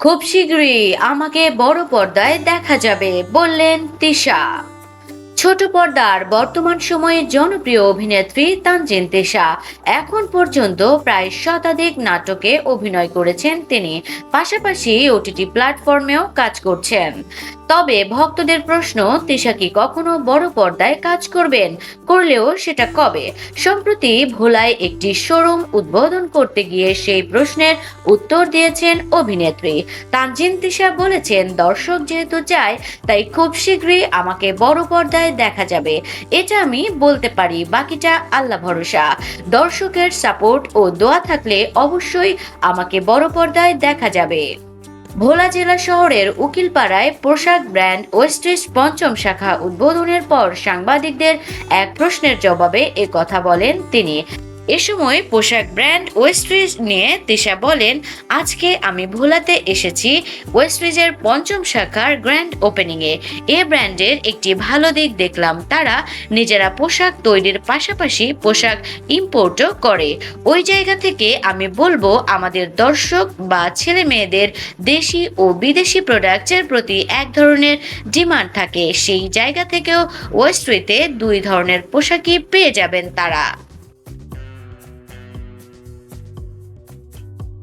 খুব শীঘ্রই আমাকে বড় পর্দায় দেখা যাবে বললেন তিশা। ছোট পর্দার বর্তমান সময়ে জনপ্রিয় অভিনেত্রী তানজিন তিশা। এখন পর্যন্ত প্রায় শতাধিক নাটকে অভিনয় করেছেন তিনি। পাশাপাশি ওটিটি প্ল্যাটফর্মেও কাজ করছেন। তবে ভক্তদের প্রশ্ন, তিশা কি কখনো বড় পর্দায় কাজ করবেন? করলেও সেটা কবে? সম্প্রতি ভোলায় একটি শোরুম উদ্বোধন করতে গিয়ে সেই প্রশ্নের উত্তর দিয়েছেন অভিনেত্রী। তানজিন তিশা বলেছেন, দর্শক যেহেতু চায়, তাই খুব শীঘ্রই আমাকে বড় পর্দায় দেখা যাবে। এটা আমি বলতে পারি, বাকিটা আল্লাহ ভরসা। দর্শকের সাপোর্ট ও দোয়া থাকলে অবশ্যই আমাকে বড় পর্দায় দেখা যাবে। ভোলা জেলা শহরের উকিলপাড়ায় পোশাক ব্র্যান্ড ওয়েস্টেজ পঞ্চম শাখা উদ্বোধনের পর সাংবাদিকদের এক প্রশ্নের জবাবে কথা বলেন তিনি। এ সময় পোশাক ব্র্যান্ড ওয়েস্ট্রিজ নিয়ে তিশা বলেন, আজকে আমি ভোলাতে এসেছি ওয়েস্ট্রিজের পঞ্চম শাখার গ্র্যান্ড ওপেনিংয়ে। এ ব্র্যান্ডের একটি ভালো দিক দেখলাম। তারা নিজেরা পোশাক তৈরির পাশাপাশি পোশাক ইম্পোর্টও করে। ওই জায়গা থেকে আমি বলব, আমাদের দর্শক বা ছেলে মেয়েদের দেশি ও বিদেশি প্রোডাক্টের প্রতি এক ধরনের ডিমান্ড থাকে। সেই জায়গা থেকেও ওয়েস্ট্রিতে দুই ধরনের পোশাকই পেয়ে যাবেন তারা।